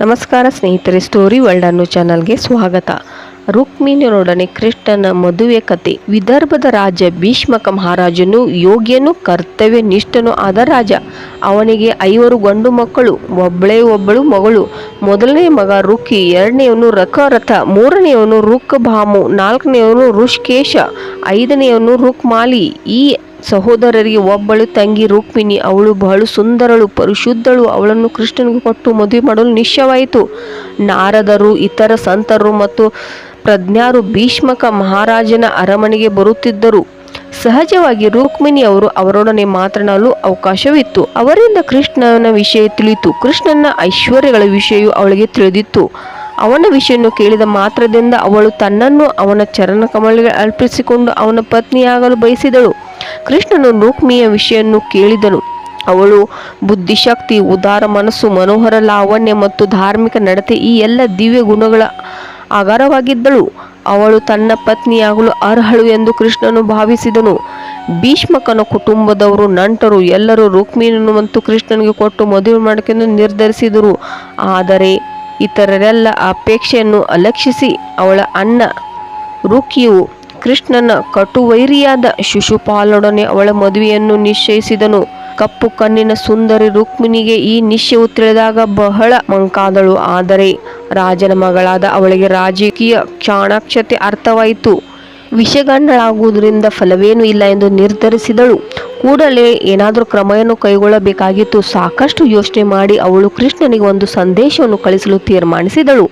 ನಮಸ್ಕಾರ ಸ್ನೇಹಿತರೆ, story world ಅನ್ನು ಚಾನಲ್ಗೆ ಸ್ವಾಗತ. ರುಕ್ಮಿಣಿಯರೊಡನೆ ಕೃಷ್ಣನ ಮದುವೆ ಕತೆ. ವಿದರ್ಭದ ರಾಜ ಭೀಷ್ಮಕ ಮಹಾರಾಜನು ಯೋಗ್ಯನು ಕರ್ತವ್ಯ ನಿಷ್ಠನು ಆದ ರಾಜ. ಅವನಿಗೆ ಐವರು ಗಂಡು ಮಕ್ಕಳು, ಒಬ್ಬಳೇ ಒಬ್ಬಳು ಮಗಳು. ಮೊದಲನೇ ಮಗ ರುಕ್ಕಿ ಎರಡನೆಯವನು ರಕರಥ ಮೂರನೆಯವನು ರುಕ್ಭಾಮು ನಾಲ್ಕನೆಯವನು ಋಷ್ಕೇಶ ಐದನೆಯವನು ರುಕ್ಮಾಲಿ. ಈ ಸಹೋದರರಿಗೆ ಒಬ್ಬಳು ತಂಗಿ ರುಕ್ಮಿಣಿ, ಅವಳು ಬಹಳ ಸುಂದರಳು, ಪರಿಶುದ್ಧಳು, ಅವಳನ್ನು ಕೃಷ್ಣನಿಗೆ ಕೊಟ್ಟು ಮದುವೆ ಮಾಡಲು ನಿಶ್ಚಯವಾಯಿತು. ನಾರದರು, ಇತರ ಸಂತರು ಮತ್ತು ಪ್ರಜ್ಞಾರು ಭೀಷ್ಮಕ ಮಹಾರಾಜನ ಅರಮನೆಗೆ ಬರುತ್ತಿದ್ದರು. ಸಹಜವಾಗಿ ರುಕ್ಮಿಣಿ ಅವರು ಅವರೊಡನೆ ಮಾತನಾಡಲು ಅವಕಾಶವಿತ್ತು. ಅವರಿಂದ ಕೃಷ್ಣನ ವಿಷಯ ತಿಳಿಯಿತು. ಕೃಷ್ಣನ ಐಶ್ವರ್ಯಗಳ ವಿಷಯವು ಅವಳಿಗೆ ತಿಳಿದಿತ್ತು. ಅವನ ವಿಷಯವನ್ನು ಕೇಳಿದ ಮಾತ್ರದಿಂದ ಅವಳು ತನ್ನನ್ನು ಅವನ ಚರಣ ಕಮಲಿಗೆ ಅರ್ಪಿಸಿಕೊಂಡು ಅವನ ಪತ್ನಿಯಾಗಲು ಬಯಸಿದಳು. ಕೃಷ್ಣನು ರುಕ್ಮಿಯ ವಿಷಯವನ್ನು ಕೇಳಿದನು. ಅವಳು ಬುದ್ಧಿಶಕ್ತಿ, ಉದಾರ ಮನಸ್ಸು, ಮನೋಹರ ಲಾವಣ್ಯ ಮತ್ತು ಧಾರ್ಮಿಕ ನಡತೆ ಈ ಎಲ್ಲ ದಿವ್ಯ ಗುಣಗಳ ಆಗಾರವಾಗಿದ್ದಳು ಅವಳು ತನ್ನ ಪತ್ನಿಯಾಗಲು ಅರ್ಹಳು ಎಂದು ಕೃಷ್ಣನು ಭಾವಿಸಿದನು. ಭೀಷ್ಮಕನ ಕುಟುಂಬದವರು, ನಂಟರು ಎಲ್ಲರೂ ರುಕ್ಮಿಣಿಯನ್ನು ಮತ್ತು ಕೃಷ್ಣನಿಗೆ ಕೊಟ್ಟು ಮದುವೆ ಮಾಡಕೆಂದು ನಿರ್ಧರಿಸಿದರು. ಆದರೆ ಇತರರೆಲ್ಲ ಅಪೇಕ್ಷೆಯನ್ನು ಅಲಕ್ಷಿಸಿ ಅವಳ ಅಣ್ಣ ರುಕಿಯು ಕೃಷ್ಣನ ಕಟುವೈರಿಯಾದ ಶಿಶುಪಾಲೊಡನೆ ಅವಳ ಮದುವೆಯನ್ನು ನಿಶ್ಚಯಿಸಿದನು. ಕಪ್ಪು ಕಣ್ಣಿನ ಸುಂದರಿ ರುಕ್ಮಿಣಿಗೆ ಈ ನಿಶ್ಚಯವು ತಿಳಿದಾಗ ಬಹಳ ಮಂಕಾದಳು. ಆದರೆ ರಾಜನ ಮಗಳಾದ ಅವಳಿಗೆ ರಾಜಕೀಯ ಚಾಣಾಕ್ಷತೆ ಅರ್ಥವಾಯಿತು. ವಿಷಗಣ್ಣಳಾಗುವುದರಿಂದ ಫಲವೇನೂ ಇಲ್ಲ ಎಂದು ನಿರ್ಧರಿಸಿದಳು. ಕೂಡಲೇ ಏನಾದರೂ ಕ್ರಮವನ್ನು ಕೈಗೊಳ್ಳಬೇಕಾಗಿತ್ತು. ಸಾಕಷ್ಟು ಯೋಚನೆ ಮಾಡಿ ಅವಳು ಕೃಷ್ಣನಿಗೆ ಒಂದು ಸಂದೇಶವನ್ನು ಕಳಿಸಲು ತೀರ್ಮಾನಿಸಿದಳು.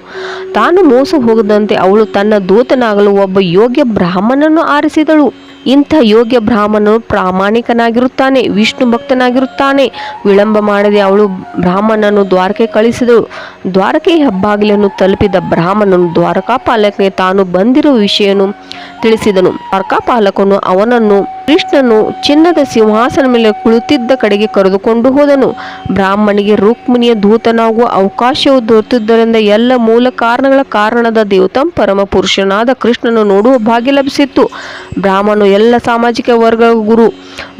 ತಾನು ಮೋಸ ಹೋಗದಂತೆ ಅವಳು ತನ್ನ ದೂತನಾಗಲು ಒಬ್ಬ ಯೋಗ್ಯ ಬ್ರಾಹ್ಮಣನನ್ನು ಆರಿಸಿದಳು. ಇಂಥ ಯೋಗ್ಯ ಬ್ರಾಹ್ಮಣನು ಪ್ರಾಮಾಣಿಕನಾಗಿರುತ್ತಾನೆ, ವಿಷ್ಣು ಭಕ್ತನಾಗಿರುತ್ತಾನೆ. ವಿಳಂಬ ಮಾಡದೆ ಅವಳು ಬ್ರಾಹ್ಮಣನನ್ನು ದ್ವಾರಕೆ ಕಳಿಸಿದಳು. ದ್ವಾರಕೆಯ ಹೆಬ್ಬಾಗಿಲನ್ನು ತಲುಪಿದ ಬ್ರಾಹ್ಮಣನು ದ್ವಾರಕಾಪಾಲಕನಿಗೆ ತಾನು ಬಂದಿರುವ ವಿಷಯನು ತಿಳಿಸಿದನು. ದ್ವಾರಕಾಪಾಲಕನು ಅವನನ್ನು, ಕೃಷ್ಣನು ಚಿನ್ನದ ಸಿಂಹಾಸನ ಮೇಲೆ ಕುಳಿತಿದ್ದ ಕಡೆಗೆ ಕರೆದುಕೊಂಡು ಹೋದನು. ಬ್ರಾಹ್ಮಣಿಗೆ ರುಕ್ಮಿಣಿಯ ದೂತನಾಗುವ ಅವಕಾಶವು ದೊರೆತಿದ್ದರಿಂದ ಎಲ್ಲ ಮೂಲ ಕಾರಣಗಳ ಕಾರಣದ ದೇವತಂ ಪರಮ ಪುರುಷನಾದ ಕೃಷ್ಣನು ನೋಡುವ ಭಾಗ್ಯ ಲಭಿಸಿತ್ತು. ಬ್ರಾಹ್ಮಣನು ಎಲ್ಲ ಸಾಮಾಜಿಕ ವರ್ಗ ಗುರು.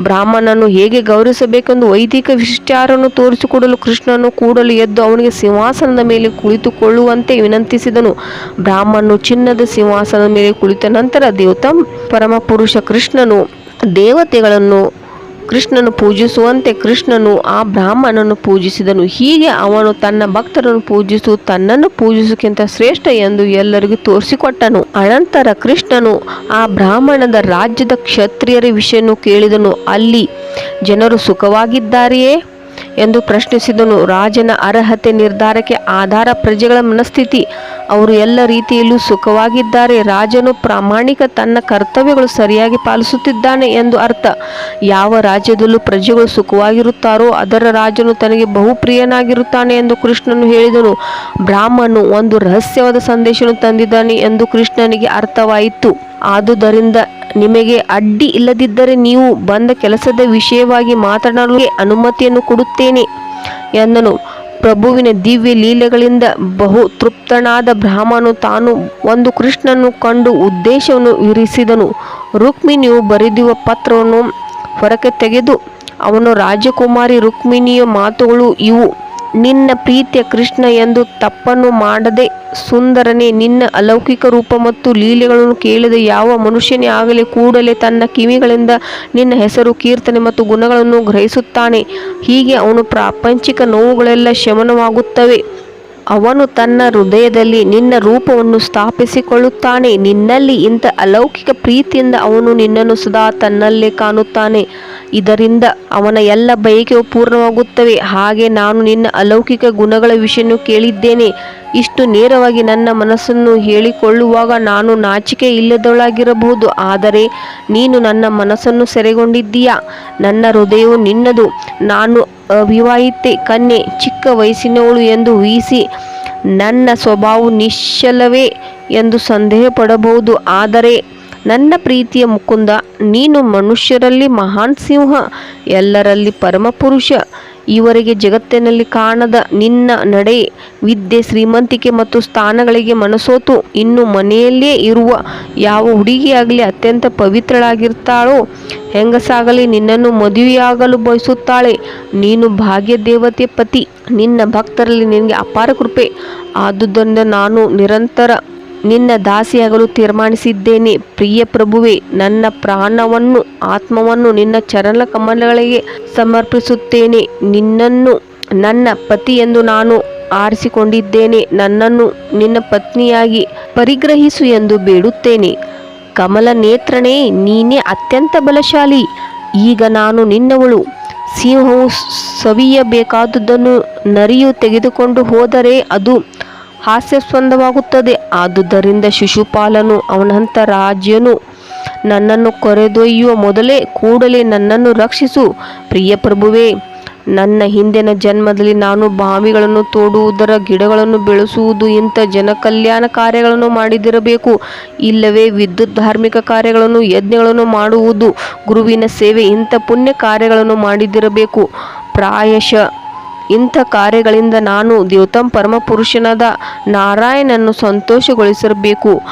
ಬ್ರಾಹ್ಮಣನನ್ನು ಹೇಗೆ ಗೌರವಿಸಬೇಕೆಂದು ವೈದಿಕ ವಿಶಿಷ್ಟಾರನ್ನು ತೋರಿಸಿಕೊಡಲು ಕೃಷ್ಣನು ಕೂಡಲು ಎದ್ದು ಅವನಿಗೆ ಸಿಂಹಾಸನದ ಮೇಲೆ ಕುಳಿತುಕೊಳ್ಳುವಂತೆ ವಿನಂತಿಸಿದನು. ಬ್ರಾಹ್ಮಣನು ಚಿನ್ನದ ಸಿಂಹಾಸನದ ಮೇಲೆ ಕುಳಿತ ನಂತರ ದೇವತಂ ಪರಮ ಪುರುಷ ಕೃಷ್ಣನು ದೇವತೆಗಳನ್ನು ಕೃಷ್ಣನು ಪೂಜಿಸುವಂತೆ ಕೃಷ್ಣನು ಆ ಬ್ರಾಹ್ಮಣನನ್ನು ಪೂಜಿಸಿದನು. ಹೀಗೆ ಅವನು ತನ್ನ ಭಕ್ತರನ್ನು ಪೂಜಿಸು, ತನ್ನನ್ನು ಪೂಜಿಸುಕ್ಕಿಂತ ಶ್ರೇಷ್ಠ ಎಂದು ಎಲ್ಲರಿಗೂ ತೋರಿಸಿಕೊಟ್ಟನು. ಅನಂತರ ಕೃಷ್ಣನು ಆ ಬ್ರಾಹ್ಮಣದ ರಾಜ್ಯದ ಕ್ಷತ್ರಿಯರ ವಿಷಯವನ್ನು ಕೇಳಿದನು. ಅಲ್ಲಿ ಜನರು ಸುಖವಾಗಿದ್ದಾರೆಯೇ ಎಂದು ಪ್ರಶ್ನಿಸಿದನು. ರಾಜನ ಅರ್ಹತೆ ನಿರ್ಧಾರಕ್ಕೆ ಆಧಾರ ಪ್ರಜೆಗಳ ಮನಸ್ಥಿತಿ. ಅವರು ಎಲ್ಲ ರೀತಿಯಲ್ಲೂ ಸುಖವಾಗಿದ್ದಾರೆ. ರಾಜನು ಪ್ರಾಮಾಣಿಕ ತನ್ನ ಕರ್ತವ್ಯಗಳು ಸರಿಯಾಗಿ ಪಾಲಿಸುತ್ತಿದ್ದಾನೆ ಎಂದು ಅರ್ಥ. ಯಾವ ರಾಜ್ಯದಲ್ಲೂ ಪ್ರಜೆಗಳು ಸುಖವಾಗಿರುತ್ತಾರೋ ಅದರ ರಾಜನು ತನಗೆ ಬಹುಪ್ರಿಯನಾಗಿರುತ್ತಾನೆ ಎಂದು ಕೃಷ್ಣನು ಹೇಳಿದನು. ಬ್ರಾಹ್ಮಣನು ಒಂದು ರಹಸ್ಯವಾದ ಸಂದೇಶವನ್ನು ತಂದಿದ್ದಾನೆ ಎಂದು ಕೃಷ್ಣನಿಗೆ ಅರ್ಥವಾಯಿತು. ಆದುದರಿಂದ ನಿಮಗೆ ಅಡ್ಡಿ ಇಲ್ಲದಿದ್ದರೆ ನೀವು ಬಂದ ಕೆಲಸದ ವಿಷಯವಾಗಿ ಮಾತನಾಡಲು ಅನುಮತಿಯನ್ನು ಕೊಡುತ್ತೇನೆ ಎಂದನು. ಪ್ರಭುವಿನ ದಿವ್ಯ ಲೀಲೆಗಳಿಂದ ಬಹು ತೃಪ್ತನಾದ ಬ್ರಾಹ್ಮನು ತಾನು ಒಂದು ಕೃಷ್ಣನು ಕಂಡು ಉದ್ದೇಶವನ್ನು ಇರಿಸಿದನು. ರುಕ್ಮಿಣಿಯು ಬರೆದಿರುವ ಪತ್ರವನ್ನು ಹೊರಕ್ಕೆ ತೆಗೆದು ಅವನು ರಾಜಕುಮಾರಿ ರುಕ್ಮಿಣಿಯ ಮಾತುಗಳು ಇವು. ನಿನ್ನ ಪ್ರೀತಿಯ ಕೃಷ್ಣ ಎಂದು ತಪ್ಪನ್ನು ಮಾಡದೆ ಸುಂದರನೇ, ನಿನ್ನ ಅಲೌಕಿಕ ರೂಪ ಮತ್ತು ಲೀಲೆಗಳನ್ನು ಕೇಳಿದ ಯಾವ ಮನುಷ್ಯನೇ ಆಗಲಿ ಕೂಡಲೇ ತನ್ನ ಕಿವಿಗಳಿಂದ ನಿನ್ನ ಹೆಸರು, ಕೀರ್ತನೆ ಮತ್ತು ಗುಣಗಳನ್ನು ಗ್ರಹಿಸುತ್ತಾನೆ. ಹೀಗೆ ಅವನು ಪ್ರಾಪಂಚಿಕ ನೋವುಗಳೆಲ್ಲ ಶಮನವಾಗುತ್ತವೆ. ಅವನು ತನ್ನ ಹೃದಯದಲ್ಲಿ ನಿನ್ನ ರೂಪವನ್ನು ಸ್ಥಾಪಿಸಿಕೊಳ್ಳುತ್ತಾನೆ. ನಿನ್ನಲ್ಲಿ ಇಂಥ ಅಲೌಕಿಕ ಪ್ರೀತಿಯಿಂದ ಅವನು ನಿನ್ನನ್ನು ಸದಾ ತನ್ನಲ್ಲೇ ಕಾಣುತ್ತಾನೆ. ಇದರಿಂದ ಅವನ ಎಲ್ಲ ಬಯಕೆಯು ಪೂರ್ಣವಾಗುತ್ತವೆ. ಹಾಗೆ ನಾನು ನಿನ್ನ ಅಲೌಕಿಕ ಗುಣಗಳ ವಿಷಯನ್ನು ಕೇಳಿದ್ದೇನೆ. ಇಷ್ಟು ನೇರವಾಗಿ ನನ್ನ ಮನಸ್ಸನ್ನು ಹೇಳಿಕೊಳ್ಳುವಾಗ ನಾನು ನಾಚಿಕೆ ಇಲ್ಲದವಳಾಗಿರಬಹುದು. ಆದರೆ ನೀನು ನನ್ನ ಮನಸ್ಸನ್ನು ಸೆರೆಗೊಂಡಿದ್ದೀಯಾ? ನನ್ನ ಹೃದಯವು ನಿನ್ನದು. ನಾನು ಅವಿವಾಹಿತೆ ಕನ್ಯೆ, ಚಿಕ್ಕ ವಯಸ್ಸಿನವಳು ಎಂದು ಊಹಿಸಿ ನನ್ನ ಸ್ವಭಾವ ನಿಶ್ಚಲವೇ ಎಂದು ಸಂದೇಹ ಪಡಬಹುದು ಆದರೆ ನನ್ನ ಪ್ರೀತಿಯ ಮುಕುಂದ, ನೀನು ಮನುಷ್ಯರಲ್ಲಿ ಮಹಾನ್ ಸಿಂಹ, ಎಲ್ಲರಲ್ಲಿ ಪರಮಪುರುಷ. ಈವರೆಗೆ ಜಗತ್ತಿನಲ್ಲಿ ಕಾಣದ ನಿನ್ನ ನಡೆ ವಿದ್ಯೆ ಶ್ರೀಮಂತಿಕೆ ಮತ್ತು ಸ್ಥಾನಗಳಿಗೆ ಮನಸೋತು. ಇನ್ನು ಮನೆಯಲ್ಲೇ ಇರುವ ಯಾವ ಹುಡುಗಿಯಾಗಲಿ ಅತ್ಯಂತ ಪವಿತ್ರಳಾಗಿರ್ತಾಳೋ? ಹೆಂಗಸಾಗಲಿ ನಿನ್ನನ್ನು ಮದುವೆಯಾಗಲು ಬಯಸುತ್ತಾಳೆ. ನೀನು ಭಾಗ್ಯ ದೇವತೆ ಪತಿ. ನಿನ್ನ ಭಕ್ತರಲ್ಲಿ ನಿನಗೆ ಅಪಾರ ಕೃಪೆ. ಆದುದರಿಂದ ನಾನು ನಿರಂತರ ನಿನ್ನ ದಾಸಿಯಾಗಲು ತೀರ್ಮಾನಿಸಿದ್ದೇನೆ. ಪ್ರಿಯ ಪ್ರಭುವೆ, ನನ್ನ ಪ್ರಾಣವನ್ನು, ಆತ್ಮವನ್ನು ನಿನ್ನ ಚರಣ ಕಮಲಗಳಿಗೆ ಸಮರ್ಪಿಸುತ್ತೇನೆ. ನಿನ್ನನ್ನು, ನನ್ನ ಪತಿ ಎಂದು ನಾನು ಆರಿಸಿಕೊಂಡಿದ್ದೇನೆ. ನನ್ನನ್ನು ನಿನ್ನ ಪತ್ನಿಯಾಗಿ ಪರಿಗ್ರಹಿಸು ಎಂದು ಬೇಡುತ್ತೇನೆ. ಕಮಲ ನೇತ್ರನೇ, ನೀನೇ ಅತ್ಯಂತ ಬಲಶಾಲಿ. ಈಗ ನಾನು ನಿನ್ನವಳು. ಸಿಂಹವು ಸವಿಯಬೇಕಾದುದನ್ನು ನರಿಯು ತೆಗೆದುಕೊಂಡು ಹೋದರೆ ಅದು ಹಾಸ್ಯಾಸ್ಪದವಾಗುತ್ತದೆ ಆದುದರಿಂದ ಶಿಶುಪಾಲನು ಅವನಂತ ರಾಜ್ಯನು ನನ್ನನ್ನು ಕರೆದೊಯ್ಯುವ ಮೊದಲೇ ಕೂಡಲೇ ನನ್ನನ್ನು ರಕ್ಷಿಸು. ಪ್ರಿಯ ಪ್ರಭುವೇ ನನ್ನ ಹಿಂದಿನ ಜನ್ಮದಲ್ಲಿ ನಾನು ಬಾವಿಗಳನ್ನು ತೋಡುವುದರ ಗಿಡಗಳನ್ನು ಬೆಳೆಸುವುದು ಇಂಥ ಜನಕಲ್ಯಾಣ ಕಾರ್ಯಗಳನ್ನು ಮಾಡಿದಿರಬೇಕು. ಇಲ್ಲವೇ ವಿದ್ಯುತ್ ಧಾರ್ಮಿಕ ಕಾರ್ಯಗಳನ್ನು, ಯಜ್ಞಗಳನ್ನು ಮಾಡುವುದು, ಗುರುವಿನ ಸೇವೆ ಇಂಥ ಪುಣ್ಯ ಕಾರ್ಯಗಳನ್ನು ಮಾಡಿದಿರಬೇಕು. ಪ್ರಾಯಶಃ ಇಂಥ ಕಾರ್ಯಗಳಿಂದ ನಾನು ದೇವತಂ ಪರಮಪುರುಷನಾದ ನಾರಾಯಣನನ್ನು ಸಂತೋಷಗೊಳಿಸಿರಬೇಕು.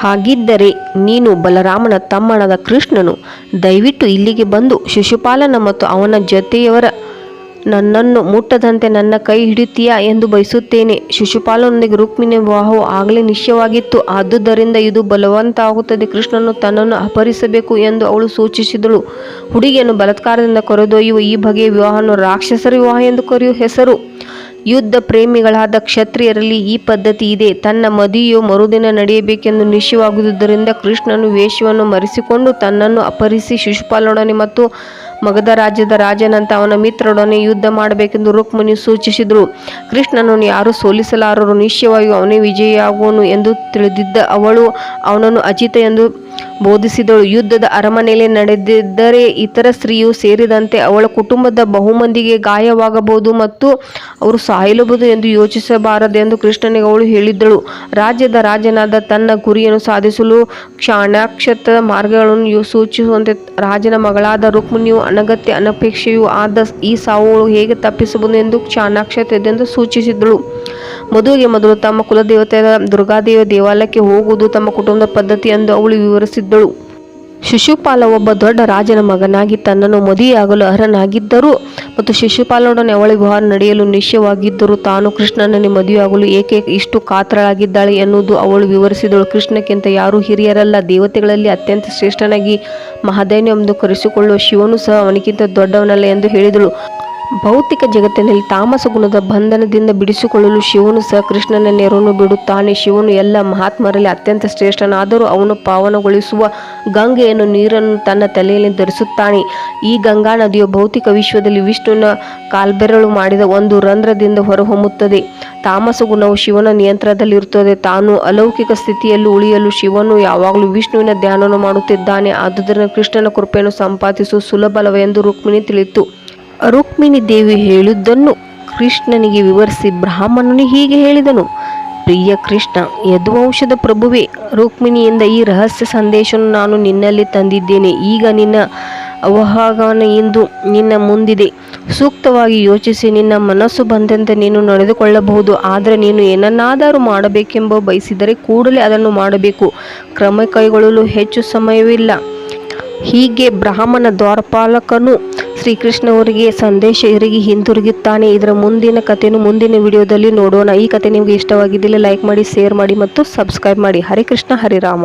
ಹಾಗಿದ್ದರೆ ನೀನು ಬಲರಾಮನ ತಮ್ಮನಾದ ಕೃಷ್ಣನು. ದಯವಿಟ್ಟು ಇಲ್ಲಿಗೆ ಬಂದು ಶಿಶುಪಾಲನ ಮತ್ತು ಅವನ ಜೊತೆಯವರ ನನ್ನನ್ನು ಮುಟ್ಟದಂತೆ ನನ್ನ ಕೈ ಹಿಡಿತೀಯಾ ಎಂದು ಬಯಸುತ್ತೇನೆ. ಶಿಶುಪಾಲನೊಂದಿಗೆ ರುಕ್ಮಿಣಿ ವಿವಾಹವು ಆಗಲೇ ನಿಶ್ಚಯವಾಗಿತ್ತು. ಆದುದರಿಂದ ಇದು ಬಲವಂತ ಆಗುತ್ತದೆ ಕೃಷ್ಣನು ತನ್ನನ್ನು ಅಪಹರಿಸಬೇಕು ಎಂದು ಅವಳು ಸೂಚಿಸಿದಳು. ಹುಡುಗಿಯನ್ನು ಬಲತ್ಕಾರದಿಂದ ಕರೆದೊಯ್ಯುವ ಈ ಬಗೆಯ ವಿವಾಹವನ್ನು ರಾಕ್ಷಸರ ವಿವಾಹ ಎಂದು ಕರೆಯುವ ಹೆಸರು. ಯುದ್ಧ ಪ್ರೇಮಿಗಳಾದ ಕ್ಷತ್ರಿಯರಲ್ಲಿ ಈ ಪದ್ಧತಿ ಇದೆ. ತನ್ನ ಮದುವೆಯು ಮರುದಿನ ನಡೆಯಬೇಕೆಂದು ನಿಶ್ಚಯವಾಗುವುದರಿಂದ ಕೃಷ್ಣನು ವೇಷವನ್ನು ಮರೆಸಿಕೊಂಡು ತನ್ನನ್ನು ಅಪಹರಿಸಿ ಶಿಶುಪಾಲನೊಡನೆ ಮತ್ತು ಮಗಧ ರಾಜ್ಯದ ರಾಜನಂತ ಅವನ ಮಿತ್ರರೊಡನೆ ಯುದ್ಧ ಮಾಡಬೇಕೆಂದು ರುಕ್ಮಿಣಿ ಸೂಚಿಸಿದರು. ಕೃಷ್ಣನನ್ನು ಯಾರು ಸೋಲಿಸಲಾರರು? ನಿಶ್ಚಯವಾಗಿಯೂ ಅವನೇ ವಿಜಯಿಯಾಗುವನು ಎಂದು ತಿಳಿದಿದ್ದ ಅವಳು ಅವನನ್ನು ಅಜಿತ ಎಂದು ಬೋಧಿಸಿದಳು. ಯುದ್ಧದ ಅರಮನೆಯಲ್ಲಿ ನಡೆದಿದ್ದರೆ ಇತರ ಸ್ತ್ರೀಯು ಸೇರಿದಂತೆ ಅವಳ ಕುಟುಂಬದ ಬಹುಮಂದಿಗೆ ಗಾಯವಾಗಬಹುದು ಮತ್ತು ಅವರು ಸಾಯಲಬಹುದು ಎಂದು ಯೋಚಿಸಬಾರದೆಂದು ಕೃಷ್ಣನಿಗೆ ಅವಳು ಹೇಳಿದ್ದಳು. ರಾಜ್ಯದ ರಾಜನಾದ ತನ್ನ ಗುರಿಯನ್ನು ಸಾಧಿಸಲು ಕ್ಷಾಣಾಕ್ಷತ ಮಾರ್ಗಗಳನ್ನು ಸೂಚಿಸುವಂತೆ ರಾಜನ ಮಗಳಾದ ರುಕ್ಮಿಣಿಯು ಅನಗತ್ಯ ಅನಪೇಕ್ಷೆಯೂ ಆದ ಈ ಸಾವುಗಳು ಹೇಗೆ ತಪ್ಪಿಸಬಹುದು ಎಂದು ಕ್ಷಣಾಕ್ಷತೆಯದೆಂದು ಸೂಚಿಸಿದ್ದಳು. ಮದುವೆಗೆ ಮೊದಲು ತಮ್ಮ ಕುಲದೇವತೆಯಾದ ದುರ್ಗಾದೇವ ದೇವಾಲಯಕ್ಕೆ ಹೋಗುವುದು ತಮ್ಮ ಕುಟುಂಬದ ಪದ್ಧತಿ ಎಂದು ಅವಳು ವಿವರಿಸಿದ್ದಳು ಶಿಶುಪಾಲ ಒಬ್ಬ ದೊಡ್ಡ ರಾಜನ ಮಗನಾಗಿ ತನ್ನನ್ನು ಮದುವೆಯಾಗಲು ಅರ್ಹನಾಗಿದ್ದರು ಮತ್ತು ಶಿಶುಪಾಲನೊಡನೆ ಅವಳಿ ವಿವಾಹ ನಡೆಯಲು ನಿಶ್ಚಯವಾಗಿದ್ದರೂ ತಾನು ಕೃಷ್ಣನನ್ನೇ ಮದುವೆಯಾಗಲು ಏಕೆ ಇಷ್ಟು ಕಾತರಳಾಗಿದ್ದಾಳೆ ಎನ್ನುವುದು ಅವಳು ವಿವರಿಸಿದಳು. ಕೃಷ್ಣಕ್ಕಿಂತ ಯಾರೂ ಹಿರಿಯರಲ್ಲ, ದೇವತೆಗಳಲ್ಲಿ ಅತ್ಯಂತ ಶ್ರೇಷ್ಠನಾಗಿ ಮಹಾದೇವನು ಎಂದು ಕರೆಸಿಕೊಳ್ಳುವ ಶಿವನು ಸಹ ಅವನಿಗಿಂತ ದೊಡ್ಡವನಲ್ಲ ಎಂದು ಹೇಳಿದಳು. ಭೌತಿಕ ಜಗತ್ತಿನಲ್ಲಿ ತಾಮಸ ಗುಣದ ಬಂಧನದಿಂದ ಬಿಡಿಸಿಕೊಳ್ಳಲು ಶಿವನು ಸಹ ಕೃಷ್ಣನ ನೆರವನ್ನು ಬಿಡುತ್ತಾನೆ. ಶಿವನು ಎಲ್ಲ ಮಹಾತ್ಮರಲ್ಲಿ ಅತ್ಯಂತ ಶ್ರೇಷ್ಠನಾದರೂ ಅವನು ಪಾವನಗೊಳಿಸುವ ಗಂಗೆಯನ್ನು, ನೀರನ್ನು ತನ್ನ ತಲೆಯಲ್ಲಿ ಧರಿಸುತ್ತಾನೆ. ಈ ಗಂಗಾ ನದಿಯು ಭೌತಿಕ ವಿಶ್ವದಲ್ಲಿ ವಿಷ್ಣುವಿನ ಕಾಲ್ಬೆರಳು ಮಾಡಿದ ಒಂದು ರಂಧ್ರದಿಂದ ಹೊರಹೊಮ್ಮುತ್ತದೆ. ತಾಮಸ ಗುಣವು ಶಿವನ ನಿಯಂತ್ರಣದಲ್ಲಿರುತ್ತದೆ. ತಾನು ಅಲೌಕಿಕ ಸ್ಥಿತಿಯಲ್ಲಿ ಉಳಿಯಲು ಶಿವನು ಯಾವಾಗಲೂ ವಿಷ್ಣುವಿನ ಧ್ಯಾನವನ್ನು ಮಾಡುತ್ತಿದ್ದಾನೆ. ಆದುದರಿಂದ ಕೃಷ್ಣನ ಕೃಪೆಯನ್ನು ಸಂಪಾದಿಸುವ ಸುಲಭಲವೆಂದು ರುಕ್ಮಿಣಿ ತಿಳಿಯಿತು. ರುಕ್ಮಿಣಿ ದೇವಿ ಹೇಳಿದ್ದನ್ನು ಕೃಷ್ಣನಿಗೆ ವಿವರಿಸಿ ಬ್ರಾಹ್ಮಣನು ಹೀಗೆ ಹೇಳಿದನು. ಪ್ರಿಯ ಕೃಷ್ಣ, ಯದುವಂಶದ ಪ್ರಭುವೇ, ರುಕ್ಮಿಣಿಯಿಂದ ಈ ರಹಸ್ಯ ಸಂದೇಶವನ್ನು ನಾನು ನಿನ್ನಲ್ಲಿ ತಂದಿದ್ದೇನೆ. ಈಗ ನಿನ್ನ ಅವಹಾಗನ ಎಂದು ನಿನ್ನ ಮುಂದಿದೆ. ಸೂಕ್ತವಾಗಿ ಯೋಚಿಸಿ ನಿನ್ನ ಮನಸ್ಸು ಬಂದಂತೆ ನೀನು ನಡೆದುಕೊಳ್ಳಬಹುದು. ಆದರೆ ನೀನು ಏನನ್ನಾದರೂ ಮಾಡಬೇಕೆಂಬ ಬಯಸಿದರೆ ಕೂಡಲೇ ಅದನ್ನು ಮಾಡಬೇಕು. ಕ್ರಮ ಕೈಗೊಳ್ಳಲು ಹೆಚ್ಚು ಸಮಯವಿಲ್ಲ. ಹೀಗೆ ಬ್ರಾಹ್ಮಣ ದ್ವಾರಪಾಲಕನು ಶ್ರೀಕೃಷ್ಣ ಅವರಿಗೆ ಸಂದೇಶ ಇರಿಗಿ ಹಿಂದಿರುಗುತ್ತಾನೆ ಇದರ ಮುಂದಿನ ಕಥೆಯನ್ನು ಮುಂದಿನ ವಿಡಿಯೋದಲ್ಲಿ ನೋಡೋಣ. ಈ ಕಥೆ ನಿಮಗೆ ಇಷ್ಟವಾಗಿದ್ದಲ್ಲಿ ಲೈಕ್ ಮಾಡಿ ಶೇರ್ ಮಾಡಿ ಮತ್ತು ಸಬ್ಸ್ಕ್ರೈಬ್ ಮಾಡಿ. ಹರೇ ಕೃಷ್ಣ ಹರಿರಾಮ